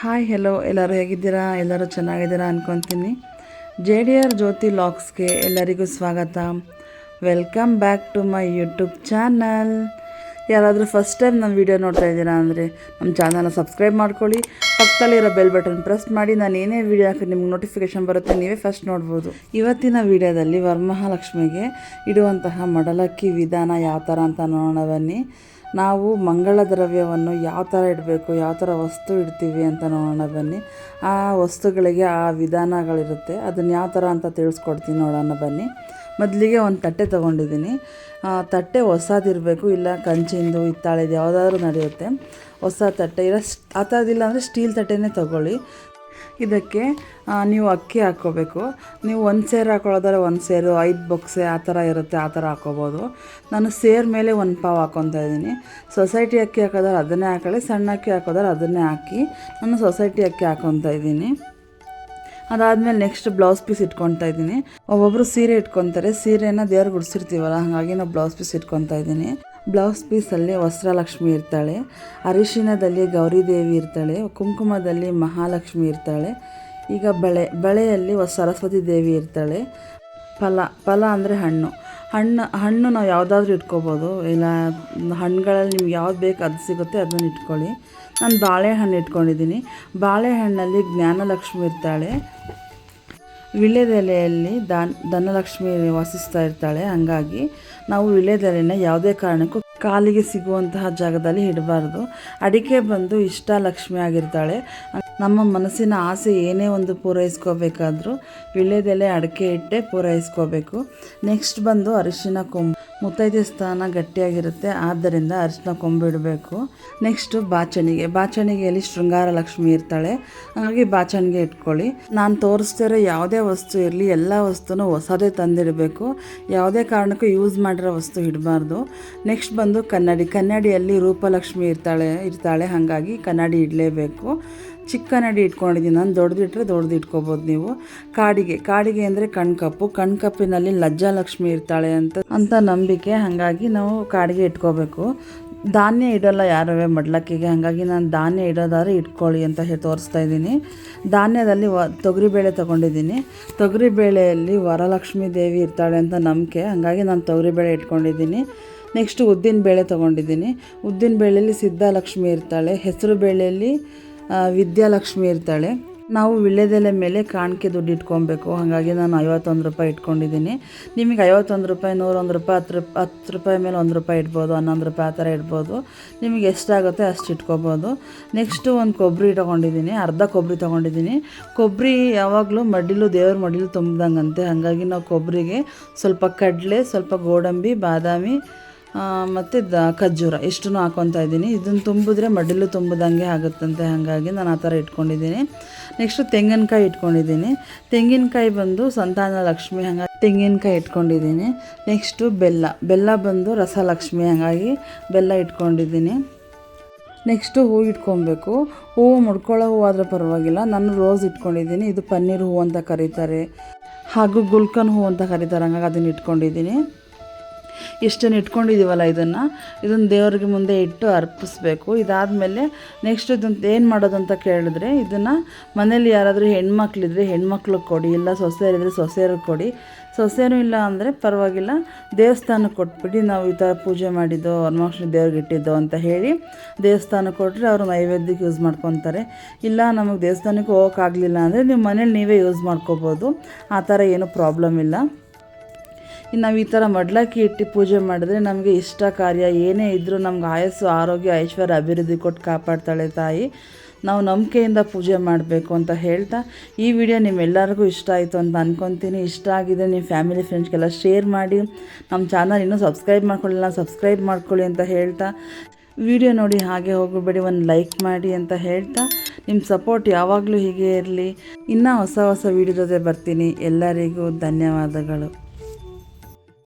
Hi hello ಎಲ್ಲರೂ ಹೇಗಿದ್ದೀರಾ? ಎಲ್ಲರೂ ಚೆನ್ನಾಗಿದ್ದೀರಾ ಅಂದ್ಕೊತೀನಿ ಜೆ ಡಿ ಆರ್ ಜ್ಯೋತಿ ಲಾಕ್ಸ್ಗೆ ಎಲ್ಲರಿಗೂ ಸ್ವಾಗತ. Welcome back to my YouTube channel ಯಾರಾದರೂ ಫಸ್ಟ್ ಟೈಮ್ ನಮ್ಮ ವೀಡಿಯೋ ನೋಡ್ತಾ ಇದ್ದೀರಾ ಅಂದರೆ ನಮ್ಮ ಚಾನಲ್ನ ಸಬ್ಸ್ಕ್ರೈಬ್ ಮಾಡ್ಕೊಳ್ಳಿ. ಪಕ್ಕದಲ್ಲಿರೋ ಬೆಲ್ ಬಟನ್ ಪ್ರೆಸ್ ಮಾಡಿ. ನಾನು ಏನೇ ವೀಡಿಯೋ ಹಾಕಿ ನಿಮ್ಗೆ ನೋಟಿಫಿಕೇಶನ್ ಬರುತ್ತೆ. ನೀವೇ ಫಸ್ಟ್ ನೋಡ್ಬೋದು. ಇವತ್ತಿನ ವೀಡಿಯೋದಲ್ಲಿ ವರಮಹಾಲಕ್ಷ್ಮಿಗೆ ಇಡುವಂತಹ ಮಡಲಕ್ಕಿ ವಿಧಾನ ಯಾವ ಥರ ಅಂತ ನೋಡೋಣ ಬನ್ನಿ. ನಾವು ಮಂಗಳ ದ್ರವ್ಯವನ್ನು ಯಾವ ಥರ ಇಡಬೇಕು, ಯಾವ ಥರ ವಸ್ತು ಇಡ್ತೀವಿ ಅಂತ ನೋಡೋಣ ಬನ್ನಿ. ಆ ವಸ್ತುಗಳಿಗೆ ಆ ವಿಧಾನಗಳಿರುತ್ತೆ. ಅದನ್ನು ಯಾವ ಥರ ಅಂತ ತಿಳಿಸ್ಕೊಡ್ತೀನಿ ನೋಡೋಣ ಬನ್ನಿ. ಮೊದಲಿಗೆ ಒಂದು ತಟ್ಟೆ ತೊಗೊಂಡಿದ್ದೀನಿ. ತಟ್ಟೆ ಹೊಸದಿರಬೇಕು, ಇಲ್ಲ ಕಂಚಿಂದು, ಹಿತ್ತಾಳೆದು ಯಾವುದಾದ್ರೂ ನಡೆಯುತ್ತೆ. ಹೊಸ ತಟ್ಟೆ, ಇಲ್ಲ ಆ ಥರದಿಲ್ಲ ಅಂದರೆ ಸ್ಟೀಲ್ ತಟ್ಟೆನೇ ತೊಗೊಳ್ಳಿ. ಇದಕ್ಕೆ ನೀವು ಅಕ್ಕಿ ಹಾಕ್ಕೋಬೇಕು. ನೀವು ಒಂದು ಸೇರು ಹಾಕೊಳ್ಳೋದಾದ್ರೆ ಒಂದು ಸೇರು, ಐದು ಬೊಕ್ಸೆ ಆ ಥರ ಇರುತ್ತೆ, ಆ ಥರ ಹಾಕ್ಕೋಬೋದು. ನಾನು ಸೇರ್ ಮೇಲೆ ಒಂದು ಪಾವ್ ಹಾಕ್ಕೊತಾ ಇದ್ದೀನಿ. ಸೊಸೈಟಿ ಅಕ್ಕಿ ಹಾಕೋದಾದ್ರೆ ಅದನ್ನೇ ಹಾಕೊಳ್ಳಿ, ಸಣ್ಣ ಅಕ್ಕಿ ಹಾಕೋದಾದ್ರೆ ಅದನ್ನೇ ಹಾಕಿ ನಾನು ಸೊಸೈಟಿ ಅಕ್ಕಿ ಹಾಕ್ಕೊತಾ ಇದ್ದೀನಿ. ಅದಾದಮೇಲೆ ನೆಕ್ಸ್ಟ್ ಬ್ಲೌಸ್ ಪೀಸ್ ಇಟ್ಕೊತಾ ಇದ್ದೀನಿ. ಒಬ್ಬೊಬ್ಬರು ಸೀರೆ ಇಟ್ಕೊತಾರೆ ಸೀರೆನ ದೇವ್ರಿಗೆ ಗುಡಿಸಿರ್ತೀವಲ್ಲ, ಹಾಗಾಗಿ ನಾವು ಬ್ಲೌಸ್ ಪೀಸ್ ಇಟ್ಕೊತಾ ಇದ್ದೀನಿ. ಬ್ಲೌಸ್ ಪೀಸಲ್ಲಿ ವಸ್ತ್ರಲಕ್ಷ್ಮಿ ಇರ್ತಾಳೆ. ಅರಿಶಿಣದಲ್ಲಿ ಗೌರಿದೇವಿ ಇರ್ತಾಳೆ. ಕುಂಕುಮದಲ್ಲಿ ಮಹಾಲಕ್ಷ್ಮಿ ಇರ್ತಾಳೆ. ಈಗ ಬಳೆ, ಬಳೆಯಲ್ಲಿ ಸರಸ್ವತಿ ದೇವಿ ಇರ್ತಾಳೆ. ಫಲ ಫಲ ಅಂದರೆ ಹಣ್ಣು. ಹಣ್ಣು ಹಣ್ಣು ನಾವು ಯಾವುದಾದ್ರೂ ಇಟ್ಕೋಬೋದು. ಇಲ್ಲ, ಹಣ್ಣುಗಳಲ್ಲಿ ನಿಮ್ಗೆ ಯಾವ್ದು ಬೇಕು ಅದು ಸಿಗುತ್ತೆ, ಅದನ್ನ ಇಟ್ಕೊಳ್ಳಿ. ನಾನು ಬಾಳೆಹಣ್ಣು ಇಟ್ಕೊಂಡಿದ್ದೀನಿ. ಬಾಳೆಹಣ್ಣಲ್ಲಿ ಜ್ಞಾನಲಕ್ಷ್ಮಿ ಇರ್ತಾಳೆ. ವಿಳ್ಯದೆಲೆಯಲ್ಲಿ ದಾನ್, ಧನಲಕ್ಷ್ಮಿ ವಾಸಿಸ್ತಾ ಇರ್ತಾಳೆ. ಹಾಗಾಗಿ ನಾವು ವಿಳ್ಯದೆಲೆನ ಯಾವುದೇ ಕಾರಣಕ್ಕೂ ಕಾಲಿಗೆ ಸಿಗುವಂತಹ ಜಾಗದಲ್ಲಿ ಇಡಬಾರ್ದು. ಅಡಿಕೆ ಬಂದು ಇಷ್ಟ ಲಕ್ಷ್ಮಿ ಆಗಿರ್ತಾಳೆ. ನಮ್ಮ ಮನಸ್ಸಿನ ಆಸೆ ಏನೇ ಒಂದು ಪೂರೈಸ್ಕೋಬೇಕಾದ್ರೂ ವಿಳ್ಯದೆಲೆ ಅಡಿಕೆ ಇಟ್ಟೆ ಪೂರೈಸ್ಕೋಬೇಕು. ನೆಕ್ಸ್ಟ್ ಬಂದು ಅರಿಶಿನ ಕೊಂಬು ಮುತ್ತೈದೆ ಸ್ಥಾನ ಗಟ್ಟಿಯಾಗಿರುತ್ತೆ, ಆದ್ದರಿಂದ ಅರಿಶಿನ ಕೊಂಬಿಡಬೇಕು. ನೆಕ್ಸ್ಟು ಬಾಚಣಿಗೆ. ಬಾಚಣಿಗೆಯಲ್ಲಿ ಶೃಂಗಾರ ಲಕ್ಷ್ಮಿ ಇರ್ತಾಳೆ. ಹಾಗಾಗಿ ಬಾಚಣಿಗೆ ಇಟ್ಕೊಳ್ಳಿ. ನಾನು ತೋರಿಸ್ತಿರೋ ಯಾವುದೇ ವಸ್ತು ಇರಲಿ, ಎಲ್ಲ ವಸ್ತುನೂ ಹೊಸದೇ ತಂದಿಡಬೇಕು. ಯಾವುದೇ ಕಾರಣಕ್ಕೂ ಯೂಸ್ ಮಾಡಿರೋ ವಸ್ತು ಇಡಬಾರ್ದು. ನೆಕ್ಸ್ಟ್ ಬಂದು ಕನ್ನಡಿ. ಕನ್ನಡಿಯಲ್ಲಿ ರೂಪಲಕ್ಷ್ಮಿ ಇರ್ತಾಳೆ ಇರ್ತಾಳೆ, ಹಾಗಾಗಿ ಕನ್ನಡಿ ಇಡಲೇಬೇಕು. ಚಿಕ್ಕ ಕನ್ನಡಿ ಇಟ್ಕೊಂಡಿದ್ದೀನಿ. ನಾನು ದೊಡ್ಡದಿಟ್ರೆ ದೊಡ್ಡದು ಇಟ್ಕೋಬೋದು ನೀವು. ಕಾಡಿಗೆ ಕಾಡಿಗೆ ಅಂದರೆ ಕಣ್ಕಪ್ಪು. ಕಣ್ಕಪ್ಪಿನಲ್ಲಿ ಲಜ್ಜಾಲಕ್ಷ್ಮಿ ಇರ್ತಾಳೆ ಅಂತ ಅಂತ ನಂಬಿಕೆ. ಹಾಗಾಗಿ ನಾವು ಕಾಡಿಗೆ ಇಟ್ಕೋಬೇಕು. ಧಾನ್ಯ ಇಡೋಲ್ಲ ಯಾರವೇ ಮಡ್ಲಕ್ಕಿಗೆ. ಹಾಗಾಗಿ ನಾನು ಧಾನ್ಯ ಇಡೋದಾದ್ರೆ ಇಟ್ಕೊಳ್ಳಿ ಅಂತ ಹೇಳಿ ತೋರಿಸ್ತಾ ಇದ್ದೀನಿ. ಧಾನ್ಯದಲ್ಲಿ ವ ತೊಗರಿಬೇಳೆ ತೊಗೊಂಡಿದ್ದೀನಿ. ತೊಗರಿಬೇಳೆಯಲ್ಲಿ ವರಲಕ್ಷ್ಮೀ ದೇವಿ ಇರ್ತಾಳೆ ಅಂತ ನಂಬಿಕೆ. ಹಾಗಾಗಿ ನಾನು ತೊಗರಿಬೇಳೆ ಇಟ್ಕೊಂಡಿದ್ದೀನಿ. ನೆಕ್ಸ್ಟ್ ಉದ್ದಿನ ಬೇಳೆ ತೊಗೊಂಡಿದ್ದೀನಿ. ಉದ್ದಿನ ಬೇಳೆಯಲ್ಲಿ ಸಿದ್ಧಲಕ್ಷ್ಮಿ ಇರ್ತಾಳೆ. ಹೆಸರು ಬೇಳೆಯಲ್ಲಿ ವಿದ್ಯಾಲಕ್ಷ್ಮಿ ಇರ್ತಾಳೆ. ನಾವು ವಿಳ್ಯದೆಲೆ ಮೇಲೆ ಕಾಣಿಕೆ ದುಡ್ಡು ಇಟ್ಕೊಬೇಕು. ಹಾಗಾಗಿ ನಾನು ಐವತ್ತೊಂದು ರೂಪಾಯಿ ಇಟ್ಕೊಂಡಿದ್ದೀನಿ. ನಿಮಗೆ ಐವತ್ತೊಂದು ರೂಪಾಯಿ, ನೂರೊಂದು ರೂಪಾಯಿ, ಹತ್ತು ರೂಪಾಯಿ ಹತ್ತು ರೂಪಾಯಿ ಮೇಲೆ ಒಂದು ರೂಪಾಯಿ ಇಡ್ಬೋದು, ಹನ್ನೊಂದು ರೂಪಾಯಿ ಆ ಥರ ಇಡ್ಬೋದು. ನಿಮಗೆ ಎಷ್ಟಾಗುತ್ತೆ ಅಷ್ಟು ಇಟ್ಕೋಬೋದು. ನೆಕ್ಸ್ಟು ಒಂದು ಕೊಬ್ಬರಿ ತೊಗೊಂಡಿದ್ದೀನಿ, ಅರ್ಧ ಕೊಬ್ಬರಿ ತೊಗೊಂಡಿದ್ದೀನಿ. ಕೊಬ್ಬರಿ ಯಾವಾಗಲೂ ಮಡಿಲು ದೇವ್ರ ಮಡಿಲು ತುಂಬ್ದಂಗಂತೆ. ಹಾಗಾಗಿ ನಾವು ಕೊಬ್ಬರಿಗೆ ಸ್ವಲ್ಪ ಕಡಲೆ, ಸ್ವಲ್ಪ ಗೋಡಂಬಿ, ಬಾದಾಮಿ ಮತ್ತು ದ ಖರ್ಜೂರ ಇಷ್ಟನ್ನು ಹಾಕೊತಾ ಇದ್ದೀನಿ. ಇದನ್ನು ತುಂಬಿದ್ರೆ ಮಡಿಲು ತುಂಬಿದಂಗೆ ಆಗುತ್ತಂತೆ. ಹಾಗಾಗಿ ನಾನು ಆ ಥರ ಇಟ್ಕೊಂಡಿದ್ದೀನಿ. ನೆಕ್ಸ್ಟು ತೆಂಗಿನಕಾಯಿ ಇಟ್ಕೊಂಡಿದ್ದೀನಿ. ತೆಂಗಿನಕಾಯಿ ಬಂದು ಸಂತಾನ ಲಕ್ಷ್ಮಿ, ಹಾಗಾಗಿ ತೆಂಗಿನಕಾಯಿ ಇಟ್ಕೊಂಡಿದ್ದೀನಿ. ನೆಕ್ಸ್ಟು ಬೆಲ್ಲ ಬೆಲ್ಲ ಬಂದು ರಸಲಕ್ಷ್ಮಿ, ಹಾಗಾಗಿ ಬೆಲ್ಲ ಇಟ್ಕೊಂಡಿದ್ದೀನಿ. ನೆಕ್ಸ್ಟು ಹೂ ಇಟ್ಕೊಬೇಕು ಹೂವು ಮುಡ್ಕೊಳ್ಳೋ ಹೂವು ಆದರೆ ಪರವಾಗಿಲ್ಲ. ನಾನು ರೋಸ್ ಇಟ್ಕೊಂಡಿದ್ದೀನಿ. ಇದು ಪನ್ನೀರ್ ಹೂವು ಅಂತ ಕರೀತಾರೆ. ಹಾಗೂ ಗುಲ್ಕನ್ ಹೂವು ಅಂತ ಕರೀತಾರೆ. ಹಂಗಾಗಿ ಅದನ್ನು ಇಟ್ಕೊಂಡಿದ್ದೀನಿ. ಇಷ್ಟನ್ನು ಇಟ್ಕೊಂಡಿದ್ದೀವಲ್ಲ ಇದನ್ನು ಇದನ್ನು ದೇವ್ರಿಗೆ ಮುಂದೆ ಇಟ್ಟು ಅರ್ಪಿಸ್ಬೇಕು. ಇದಾದಮೇಲೆ ನೆಕ್ಸ್ಟ್ ಇದನ್ನು ಏನು ಮಾಡೋದು ಅಂತ ಕೇಳಿದ್ರೆ, ಇದನ್ನು ಮನೇಲಿ ಯಾರಾದರೂ ಹೆಣ್ಮಕ್ಳಿದ್ರೆ ಹೆಣ್ಮಕ್ಳಿಗೆ ಕೊಡಿ, ಇಲ್ಲ ಸೊಸೆಯರಿದ್ರೆ ಸೊಸೆಯರಿಗೆ ಕೊಡಿ. ಸೊಸೆಯೂ ಇಲ್ಲ ಅಂದರೆ ಪರವಾಗಿಲ್ಲ ದೇವಸ್ಥಾನಕ್ಕೆ ಕೊಟ್ಬಿಟ್ಟು ನಾವು ಈ ಥರ ಪೂಜೆ ಮಾಡಿದ್ದು ವರಮಹಾಲಕ್ಷ್ಮಿ ದೇವ್ರಿಗೆ ಇಟ್ಟಿದ್ದು ಅಂತ ಹೇಳಿ ದೇವಸ್ಥಾನಕ್ಕೆ ಕೊಟ್ಟರೆ ಅವರು ನೈವೇದ್ಯಕ್ಕೆ ಯೂಸ್ ಮಾಡ್ಕೊತಾರೆ. ಇಲ್ಲ ನಮಗೆ ದೇವಸ್ಥಾನಕ್ಕೆ ಹೋಗೋಕ್ಕಾಗಲಿಲ್ಲ ಅಂದರೆ ನೀವು ಮನೇಲಿ ನೀವೇ ಯೂಸ್ ಮಾಡ್ಕೋಬೋದು. ಆ ಥರ ಏನೂ ಪ್ರಾಬ್ಲಮ್ ಇಲ್ಲ. ಇನ್ನು ನಾವು ಈ ಥರ ಮಡ್ಲಕ್ಕಿ ಇಟ್ಟು ಪೂಜೆ ಮಾಡಿದ್ರೆ ನಮಗೆ ಇಷ್ಟ ಕಾರ್ಯ. ಏನೇ ಇದ್ದರೂ ನಮ್ಗೆ ಆಯಸ್ಸು, ಆರೋಗ್ಯ, ಐಶ್ವರ್ಯ, ಅಭಿವೃದ್ಧಿ ಕೊಟ್ಟು ಕಾಪಾಡ್ತಾಳೆ ತಾಯಿ. ನಾವು ನಂಬಿಕೆಯಿಂದ ಪೂಜೆ ಮಾಡಬೇಕು ಅಂತ ಹೇಳ್ತಾ ಈ ವಿಡಿಯೋ ನಿಮ್ಮೆಲ್ಲರಿಗೂ ಇಷ್ಟ ಆಯಿತು ಅಂತ ಅಂದ್ಕೊತೀನಿ ಇಷ್ಟ ಆಗಿದೆ ನಿಮ್ಮ ಫ್ಯಾಮಿಲಿ ಫ್ರೆಂಡ್ಸ್ಗೆಲ್ಲ ಶೇರ್ ಮಾಡಿ. ನಮ್ಮ ಚಾನಲ್ ಇನ್ನೂ ಸಬ್ಸ್ಕ್ರೈಬ್ ಮಾಡ್ಕೊಳ್ಳಿಲ್ಲ, ಸಬ್ಸ್ಕ್ರೈಬ್ ಮಾಡ್ಕೊಳ್ಳಿ ಅಂತ ಹೇಳ್ತಾ. ವಿಡಿಯೋ ನೋಡಿ ಹಾಗೆ ಹೋಗಬೇಡಿ, ಒಂದು ಲೈಕ್ ಮಾಡಿ ಅಂತ ಹೇಳ್ತಾ. ನಿಮ್ಮ ಸಪೋರ್ಟ್ ಯಾವಾಗಲೂ ಹೀಗೆ ಇರಲಿ. ಇನ್ನೂ ಹೊಸ ಹೊಸ ವಿಡಿಯೋ ಜೊತೆ ಬರ್ತೀನಿ. ಎಲ್ಲರಿಗೂ ಧನ್ಯವಾದಗಳು.